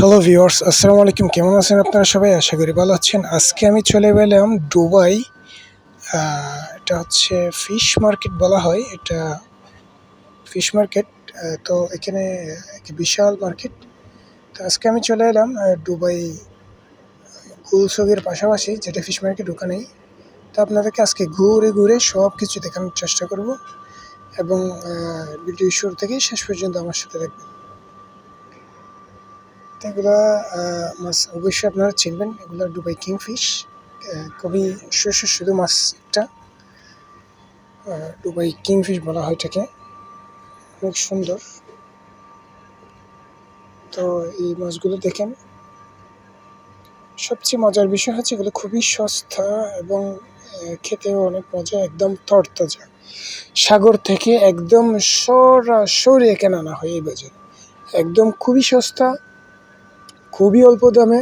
Hello viewers আসসালামু আলাইকুম। কেমন আছেন আপনারা সবাই? আশা করি ভালো আছেন। আজকে আমি চলে গেলাম দুবাই। এটা হচ্ছে ফিশ মার্কেট বলা হয়। এটা ফিশ মার্কেট তো এখানে বিশাল মার্কেট তো আজকে আমি চলে এলাম দুবাই গুলসগের পাশাপাশি, যেটা ফিশ মার্কেট ওখানেই। তো আপনাদেরকে আজকে ঘুরে ঘুরে সব কিছু দেখানোর চেষ্টা করব এবং ভিডিও শুরু থেকে শেষ পর্যন্ত আমার সাথে দেখবেন এগুলা মাছ অবশ্যই আপনারা চিনবেন। এগুলো দুবাই কিংফিশ খুবই সুস্বাদু মাছ একটা। দুবাই কিংফিশ বলা হয় এটাকে। অনেক সুন্দর। তো এই মাছগুলো দেখেন। সবচেয়ে মজার বিষয় হচ্ছে এগুলো খুবই সস্তা এবং খেতেও অনেক মজা, একদম তরতাজা। সাগর থেকে একদম সরাসরি এখানে আনা হয় এই বাজার। একদম খুবই সস্তা খুবই অল্প দামে।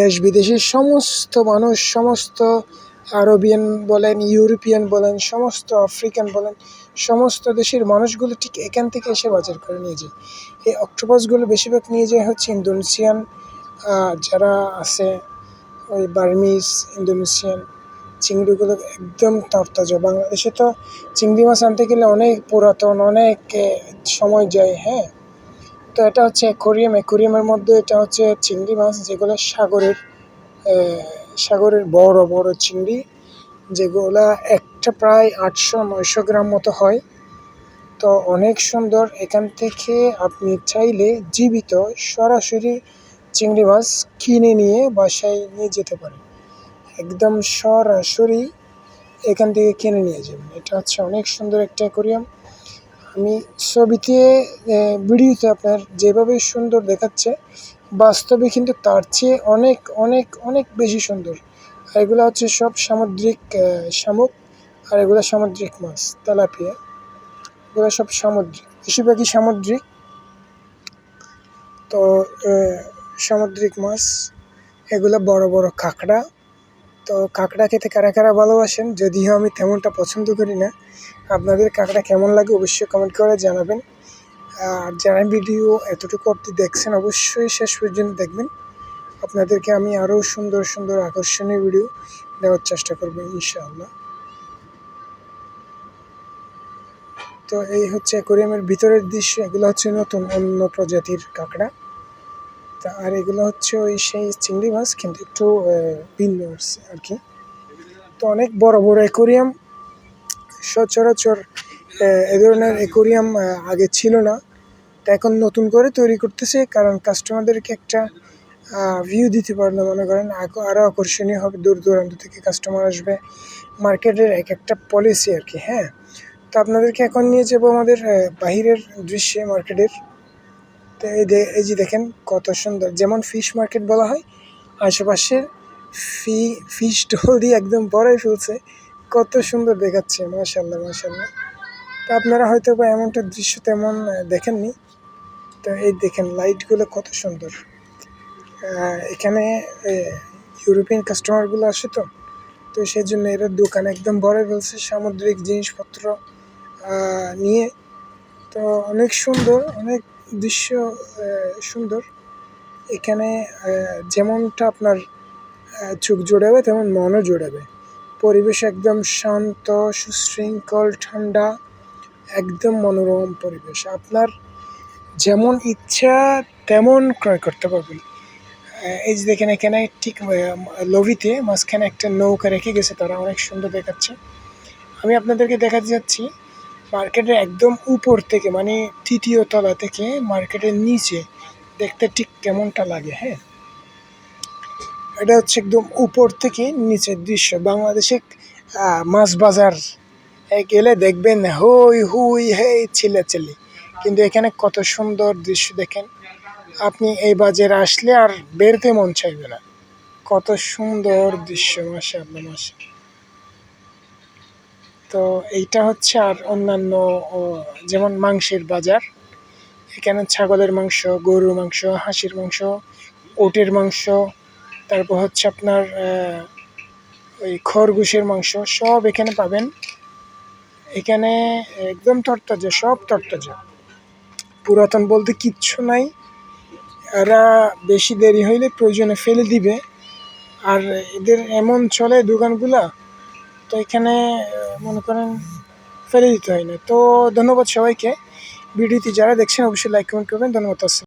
দেশ বিদেশের সমস্ত মানুষ, সমস্ত আরবিয়ান বলেন, ইউরোপিয়ান বলেন, সমস্ত আফ্রিকান বলেন, সমস্ত দেশের মানুষগুলো ঠিক এখান থেকে এসে বাজার করে নিয়ে যায়। এই অক্টোপাসগুলো বেশিরভাগ নিয়ে যায় হচ্ছে ইন্দোনেশিয়ান যারা আছে ওই বার্মিস ইন্দোনেশিয়ান, চিংড়িগুলো একদম তরতাজা। বাংলাদেশে তো চিংড়ি মাছ আনতে গেলে অনেক পুরাতন, অনেক সময় যায় হ্যাঁ? তো এটা হচ্ছে অ্যাকোরিয়াম। অ্যাকোরিয়ামের মধ্যে এটা হচ্ছে চিংড়ি মাছ, যেগুলো সাগরের সাগরের বড় বড় চিংড়ি, যেগুলো একটা প্রায় আটশো, নয়শো গ্রাম মতো হয়। তো অনেক সুন্দর। এখান থেকে আপনি চাইলে জীবিত সরাসরি চিংড়ি মাছ কিনে নিয়ে বাসায় নিয়ে যেতে পারেন। একদম সরাসরি এখান থেকে কিনে নিয়ে যাবেন। এটা হচ্ছে অনেক সুন্দর একটা অ্যাকোরিয়াম। আমি ছবিতে ভিডিওতে আপনার যেভাবে সুন্দর দেখাচ্ছে, বাস্তবে কিন্তু তার চেয়ে অনেক অনেক অনেক বেশি সুন্দর। আর এগুলো হচ্ছে সব সামুদ্রিক শামুক, আর এগুলো সামুদ্রিক মাছ, তেলাপিয়া। এগুলো সব সামুদ্রিক, বেশিরভাগই সামুদ্রিক। তো সামুদ্রিক মাছ, এগুলো বড় বড় কাঁকড়া তো কাঁকড়া খেতে কারা কারা ভালোবাসেন? যদিও আমি তেমনটা পছন্দ করি না। আপনাদের কাঁকড়া কেমন লাগে অবশ্যই কমেন্ট করে জানাবেন। আর যারা ভিডিও এতটুকু অবধি দেখছেন, অবশ্যই শেষ পর্যন্ত দেখবেন। আপনাদেরকে আমি আরও সুন্দর সুন্দর, আকর্ষণীয় ভিডিও দেওয়ার চেষ্টা করব, ইনশাআল্লাহ। তো এই হচ্ছে অ্যাকোরিয়ামের ভিতরের দৃশ্য। এগুলো হচ্ছে নতুন, অন্য প্রজাতির কাঁকড়া। তা, আর এগুলো হচ্ছে ওই সেই চিংড়ি মাছ, কিন্তু একটু ভিন্ন আর কি তো অনেক বড় বড় অ্যাকোরিয়াম সচরাচর, এ ধরনের অ্যাকোরিয়াম আগে ছিল না। তা এখন নতুন করে তৈরি করতেছে, কারণ কাস্টমারদেরকে একটা ভিউ দিতে পারলে, মনে করেন আরও আকর্ষণীয় হবে দূর দূরান্ত থেকে কাস্টমার আসবে। মার্কেটের এক একটা পলিসি আর কি হ্যাঁ? তো আপনাদেরকে এখন নিয়ে যাব আমাদের বাহিরের দৃশ্যে মার্কেটের তো এই যে দেখেন কত সুন্দর। যেমন ফিশ মার্কেট বলা হয়, আশেপাশের ফি ফিশ ঢোল দিয়ে একদম বড়াই ফেলছে। কত সুন্দর দেখাচ্ছে মাশাল্লাহ মাশাল্লাহ তো আপনারা হয়তো বা এমনটা দৃশ্য তেমন দেখেননি। তো এই দেখেন লাইটগুলো কত সুন্দর। এখানে ইউরোপিয়ান কাস্টমারগুলো আসে তো। তো সেই জন্য এরা দোকান একদম ভরে ফেলছে, সামুদ্রিক জিনিসপত্র নিয়ে। তো অনেক সুন্দর, অনেক দৃশ্য সুন্দর। এখানে যেমনটা আপনার চোখ জোড়াবে, তেমন মনও জোড়াবে। পরিবেশ একদম শান্ত, সুশৃঙ্খল, ঠান্ডা, একদম মনোরম পরিবেশ। আপনার যেমন ইচ্ছা, তেমন ক্রয় করতে পারবেন। এই যে দেখেন এখানে ঠিক লবিতে মাঝখানে একটা নৌকা রেখে গেছে, তারা অনেক সুন্দর দেখাচ্ছে। আমি আপনাদেরকে দেখাতে যাচ্ছি। মার্কেটের একদম উপর থেকে মানে তৃতীয় তলা থেকে মার্কেটের নিচে, দেখতে ঠিক কেমনটা লাগে হ্যাঁ? এটা হচ্ছে একদম উপর থেকে নিচের দৃশ্য। বাংলাদেশে মাছ বাজার গেলে দেখবেন হই হুই হে ছেলে ছেলে। কিন্তু এখানে কত সুন্দর দৃশ্য দেখেন। আপনি এই বাজারে আসলে আর বেরতে মন চাইবে না। কত সুন্দর দৃশ্য মাসে আপনার মাসে তো এইটা হচ্ছে আর অন্যান্য যেমন মাংসের বাজার। এখানে ছাগলের মাংস, গরুর মাংস, হাঁসের মাংস, ওটের মাংস, তারপর হচ্ছে আপনার ওই খরগোশের মাংস, সব এখানে পাবেন। এখানে একদম তরতাজা, সব তরতাজা। পুরাতন বলতে কিচ্ছু নাই। এরা বেশি দেরি হইলে প্রয়োজনে ফেলে দিবে। আর এদের এমন চলে দোকানগুলা তো এখানে মনে করেন ফেলে দিতে হয় না। তো ধন্যবাদ সবাইকে। ভিডিওটি যারা দেখছেন, অবশ্যই লাইক কমেন্ট করবেন। ধন্যবাদ, আসসালাম